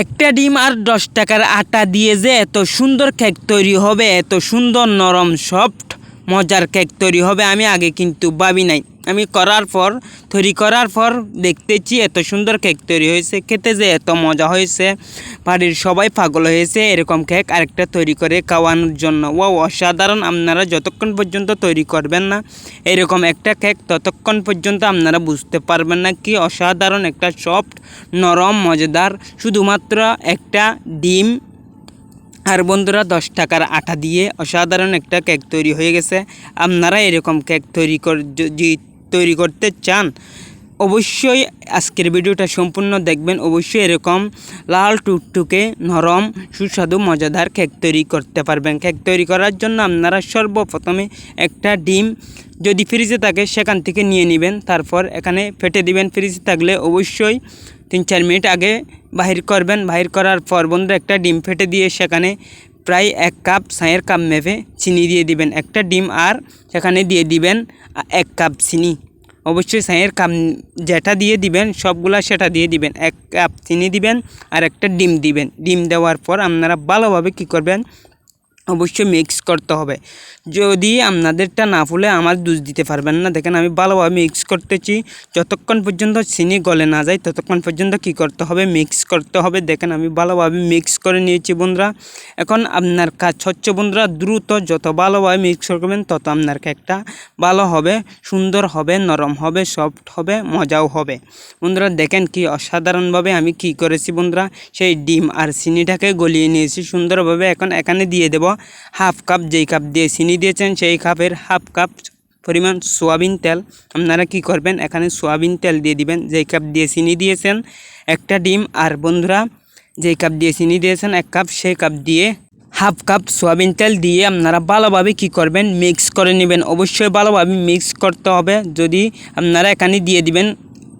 একটা ডিম আর দশ টাকার আটা দিয়ে যে এত সুন্দর কেক তৈরি হবে, এত সুন্দর নরম সফট মজার কেক তৈরি হবে, আমি আগে কিন্তু ভাবি নাই। আমি করার পর, তৈরি করার পর দেখতেছি এত সুন্দর কেক তৈরি হয়েছে, খেতে যে এত মজা হয়েছে। বাড়ির সবাই পাগল হয়েছে এরকম কেক আরেকটা তৈরি করে খাওয়ানোর জন্য। ও অসাধারণ, আপনারা যতক্ষণ পর্যন্ত তৈরি করবেন না, এরকম একটা কেক ততক্ষণ পর্যন্ত আপনারা বুঝতে পারবেন না কি অসাধারণ, একটা সফট, নরম, মজাদার, শুধুমাত্র একটা ডিম আর বন্ধুরা, দশ টাকার আটা দিয়ে অসাধারণ একটা কেক তৈরি হয়ে গেছে। আপনারা এরকম কেক তৈরি কর তৈরি করতে চান, অবশ্যই আজকের ভিডিওটা সম্পূর্ণ দেখবেন। অবশ্যই এরকম লাল টুকটুকে নরম, সুস্বাদু, মজাদার কেক তৈরি করতে পারবেন। কেক তৈরি করার জন্য আপনারা সর্বপ্রথমে একটা ডিম যদি ফ্রিজে থাকে, সেখান থেকে নিয়ে নেবেন। তারপর এখানে ফেটে দিবেন। ফ্রিজে থাকলে অবশ্যই তিন চার মিনিট আগে বাহির করবেন। বাহির করার পর বন্ধুরা একটা ডিম ফেটে দিয়ে সেখানে প্রায় এক কাপ ছাঁয়ের কাপ মেপে চিনি দিয়ে দিবেন। একটা ডিম আর সেখানে দিয়ে দিবেন এক কাপ চিনি। অবশ্যই ছাঁয়ের কাপ যেটা দিয়ে দিবেন, সবগুলা সেটা দিয়ে দিবেন। এক কাপ চিনি দিবেন আর একটা ডিম দিবেন। ডিম দেওয়ার পর আপনারা ভালোভাবে কী করবেন অবশ্যই মিক্স করতে হবে। যদি আপনাদেরটা না ফুলে, আমার দুধ দিতে পারবেন না। দেখেন, আমি ভালোভাবে মিক্স করতেছি। যতক্ষণ পর্যন্ত চিনি গলে না যায়, ততক্ষণ পর্যন্ত কি করতে হবে? মিক্স করতে হবে। দেখেন, আমি ভালোভাবে মিক্স করে নিয়েছি বন্ধুরা। এখন আপনার কাজ হচ্ছে বন্ধুরা, দ্রুত যত ভালোভাবে মিক্স করবেন, তত আপনার কেকটা ভালো হবে, সুন্দর হবে, নরম হবে সফট হবে, মজাও হবে। বন্ধুরা, দেখেন কি অসাধারণভাবে আমি কি করেছি বন্ধুরা? সেই ডিম আর চিনিটাকে গলিয়ে নিয়েছি সুন্দরভাবে। এখন এখানে দিয়ে দেব হাফ কাপ যেই কাপ দিয়ে চিনি দিয়েছেন, সেই কাপের হাফ কাপ পরিমাণ সোয়াবিন তেল। আপনারা কি করবেন? এখানে সোয়াবিন তেল দিয়ে দিবেন। যেই কাপ দিয়ে চিনি দিয়েছেন, একটা ডিম। আর বন্ধুরা, যেই কাপ দিয়ে চিনি দিয়েছেন, এক কাপ, সেই কাপ দিয়ে হাফ কাপ সোয়াবিন তেল দিয়ে আপনারা ভালোভাবে কি করবেন? মিক্স করে নেবেন। অবশ্যই ভালোভাবে মিক্স করতে হবে। যদি আপনারা এখানে দিয়ে দিবেন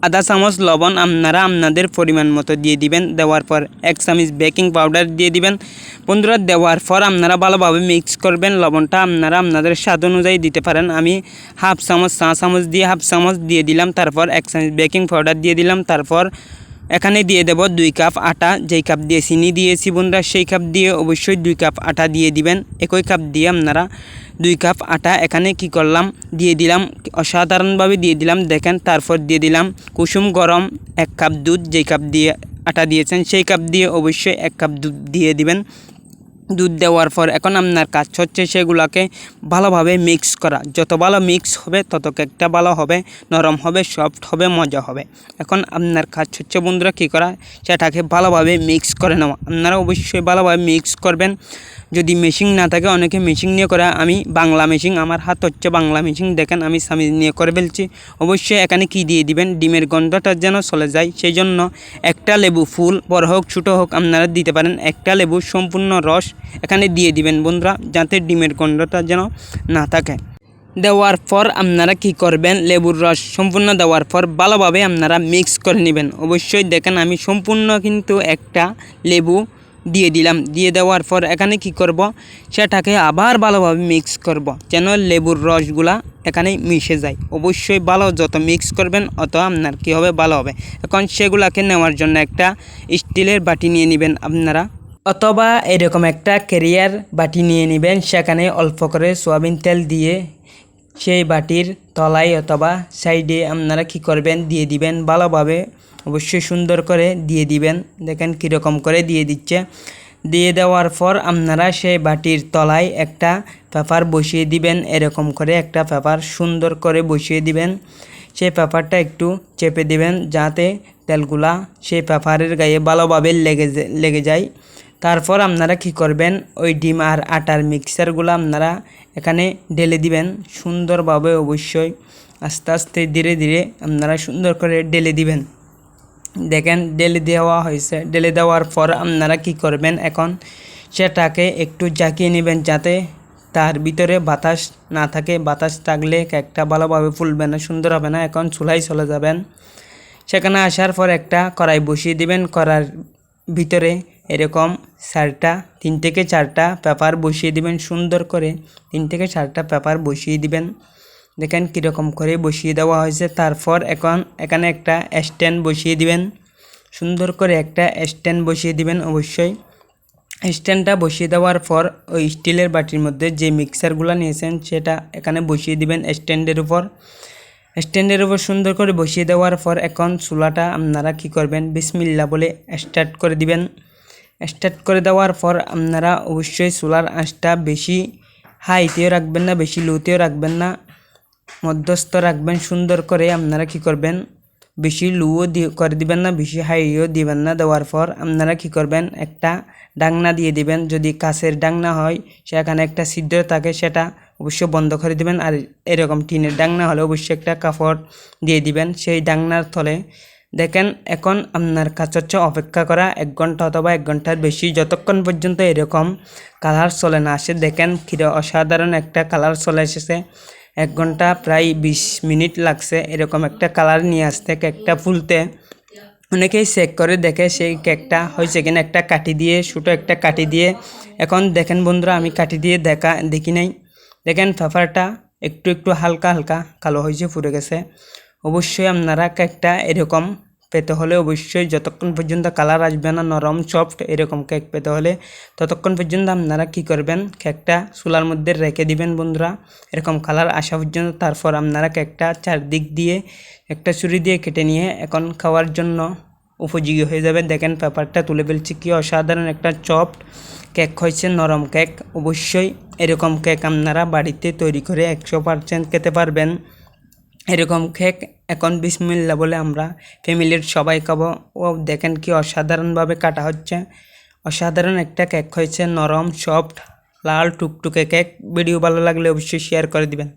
আধা চামচ লবণ আপনারা আপনাদের পরিমাণ মতো দিয়ে দিবেন। দেওয়ার পর এক চামচ বেকিং পাউডার দিয়ে দিবেন। বন্ধুরা, দেওয়ার পর আপনারা ভালোভাবে মিক্স করবেন। লবণটা আপনারা আপনাদের স্বাদ অনুযায়ী দিতে পারেন। আমি হাফ চামচ চা চামচ দিয়ে হাফ চামচ দিয়ে দিলাম। তারপর এক চামচ বেকিং পাউডার দিয়ে দিলাম। তারপর এখানে দিয়ে দেব দুই কাপ আটা, যেই কাপ দিয়ে চিনি দিয়েছি বন্ধুরা সেই কাপ দিয়ে অবশ্যই দুই কাপ আটা দিয়ে দিবেন। একই কাপ দিয়ে আপনারা দুই কাপ আটা এখানে কি করলাম, দিয়ে দিলাম, অসাধারণভাবে দিয়ে দিলাম। দেখেন, তারপর দিয়ে দিলাম কুসুম গরম এক কাপ দুধ, যেই কাপ দিয়ে আটা দিয়েছেন, সেই কাপ দিয়ে অবশ্যই এক কাপ দুধ দিয়ে দিবেন। দুধ দেওয়ার পর এখন আপনার কাজ হচ্ছে সেগুলোকে ভালোভাবে মিক্স করা। যত ভালো মিক্স হবে, তত কেকটা ভালো হবে, নরম হবে সফট হবে, মজা হবে। এখন আপনার কাজ হচ্ছে বন্ধুরা কী করা? সেটাকে ভালোভাবে মিক্স করে নেওয়া। আপনারা অবশ্যই ভালোভাবে মিক্স করবেন। যদি মেশিন না থাকে, অনেকে মেশিন নিয়ে করে। আমি বাংলা মেশিন আমার হাত হচ্ছে বাংলা মেশিন দেখেন, আমি স্বামী নিয়ে করে ফেলছি। অবশ্যই এখানে কি দিয়ে দিবেন? ডিমের গন্ধটা যেন চলে যায়। সেই জন্য একটা লেবু ফুল, বড় হোক, ছোটো হোক, আপনারা দিতে পারেন। একটা লেবু সম্পূর্ণ রস এখানে দিয়ে দিবেন বন্ধুরা, যাতে ডিমের গন্ধটা যেন না থাকে। দেওয়ার পর আপনারা কি করবেন? লেবুর রস সম্পূর্ণ দেওয়ার পর ভালোভাবে আপনারা মিক্স করে নেবেন। অবশ্যই দেখেন, আমি সম্পূর্ণ কিন্তু একটা লেবু দিয়ে দিলাম। দিয়ে দেওয়ার পর এখানে কি করব? সেটাকে আবার ভালোভাবে মিক্স করব। যেন লেবুর রসগুলা এখানে মিশে যায়। অবশ্যই ভালো, যত মিক্স করবেন, অত আপনার কী হবে? ভালো হবে। এখন সেগুলাকে নেওয়ার জন্য একটা স্টিলের বাটি নিয়ে নেবেন আপনারা। অথবা এরকম একটা কেরিয়ার বাটি নিয়ে নেবেন। সেখানে অল্প করে সোয়াবিন তেল দিয়ে সেই বাটির তলায় অথবা সাইডে আপনারা কি করবেন? দিয়ে দিবেন। ভালোভাবে অবশ্যই সুন্দর করে দিয়ে দিবেন। দেখেন কীরকম করে দিয়ে দিচ্ছে। দিয়ে দেওয়ার পর আপনারা সেই বাটির তলায় একটা পেপার বসিয়ে দিবেন। এরকম করে একটা পেপার সুন্দর করে বসিয়ে দিবেন। সেই পেপারটা একটু চেপে দিবেন যাতে তেলগুলা সেই পেপারের গায়ে ভালোভাবে লেগে লেগে যায়। তারপর আপনারা কি করবেন? ওই ডিম আর আটার মিক্সারগুলো আপনারা এখানে ঢেলে দিবেন। সুন্দরভাবে অবশ্যই আস্তে আস্তে ধীরে ধীরে আপনারা সুন্দর করে ঢেলে দিবেন। দেখেন, ঢেলে দেওয়া হয়েছে। ঢেলে দেওয়ার পর আপনারা কি করবেন এখন? সেটাকে একটু জাকিয়ে নেবেন যাতে তার ভিতরে বাতাস না থাকে। বাতাস থাকলে কেকটা ভালোভাবে ফুলবে না, সুন্দর হবে না। এখন চুলাই চলে যাবেন। সেখানে আসার পর একটা কড়াই বসিয়ে দিবেন। কড়ার ভিতরে এরকম চারটা, তিন থেকে চারটা পেপার বসিয়ে দিবেন, সুন্দর করে তিন থেকে চারটা পেপার বসিয়ে দিবেন। দেখেন কীরকম করে বসিয়ে দেওয়া হয়েছে। তারপর এখন এখানে একটা স্ট্যান্ড বসিয়ে দিবেন। সুন্দর করে একটা স্ট্যান্ড বসিয়ে দিবেন অবশ্যই। স্ট্যান্ডটা বসিয়ে দেওয়ার পর ওই স্টিলের বাটির মধ্যে যে মিক্সারগুলো নিয়েছেন, সেটা এখানে বসিয়ে দিবেন স্ট্যান্ডের উপর। স্ট্যান্ডের উপর সুন্দর করে বসিয়ে দেওয়ার পর এখন চুলাটা আপনারা কি করবেন? বিসমিল্লা বলে স্টার্ট করে দিবেন। স্টার্ট করে দেওয়ার পর আপনারা অবশ্যই চুলার আঁচটা বেশি হাইতেও রাখবেন না, বেশি লোতেও রাখবেন না। মধ্যস্থ রাখবেন, সুন্দর করে আপনারা কি করবেন? বেশি লুও করে দিবেন না, বেশি হাইও দিবেন না। দেওয়ার পর আপনারা কি করবেন? একটা ডাংনা দিয়ে দিবেন। যদি কাছের ডাংনা হয়, সেখানে একটা ছিদ্র থাকে, সেটা অবশ্যই বন্ধ করে দিবেন। আর এরকম টিনের ডাংনা হলে অবশ্যই একটা কাপড় দিয়ে দিবেন। সেই ডাংনার তলে দেখেন, এখন আপনার কাছে হচ্ছে অপেক্ষা করা এক ঘণ্টা অথবা এক ঘণ্টার বেশি যতক্ষণ পর্যন্ত এরকম কালার চলে না আসে। দেখেন কিরে অসাধারণ একটা কালার চলে এসেছে। এক ঘণ্টা প্রায় বিশ মিনিট লাগছে এরকম একটা কালার নিয়ে আসতে কেকটা ফুলতে। অনেকেই চেক করে, দেখে সেই কেকটা হয়েছে কিনা একটা কাটি দিয়ে, ছোটো একটা কাটি দিয়ে। এখন দেখেন বন্ধুরা, আমি কাটি দিয়ে দেখা, দেখি নাই। দেখেন পেপারটা একটু একটু হালকা হালকা কালো হয়েছে পুড়ে গেছে। অবশ্যই আপনারা কেকটা এরকম পেতে হলে অবশ্যই যতক্ষণ পর্যন্ত কালার আসবে না, নরম সফট এরকম কেক পেতে হলে ততক্ষণ পর্যন্ত আপনারা কি করবেন? কেকটা চুলার মধ্যে রেখে দিবেন বন্ধুরা। এরকম কালার আসা পর্যন্ত তারপর আপনারা কেকটা চারদিক দিয়ে, একটা ছুরি দিয়ে কেটে নিয়ে এখন খাওয়ার জন্য উপযোগী হয়ে যাবে। দেখেন পেপারটা তুলে ফেলছি, কি অসাধারণ একটা চপড কেক হয়েছে, নরম কেক। অবশ্যই এরকম কেক আপনারা বাড়িতে তৈরি করে একশো পারসেন্ট খেতে পারবেন। এরকম কেক এখন বিসমিল্লা বলে আমরা ফ্যামিলির সবাই খাব। ও দেখেন কি অসাধারণভাবে কাটা হচ্ছে। অসাধারণ একটা কেক হয়েছে, নরম সফট লাল টুকটুকে কেক ভিডিও ভালো লাগলে অবশ্যই শেয়ার করে দিবেন।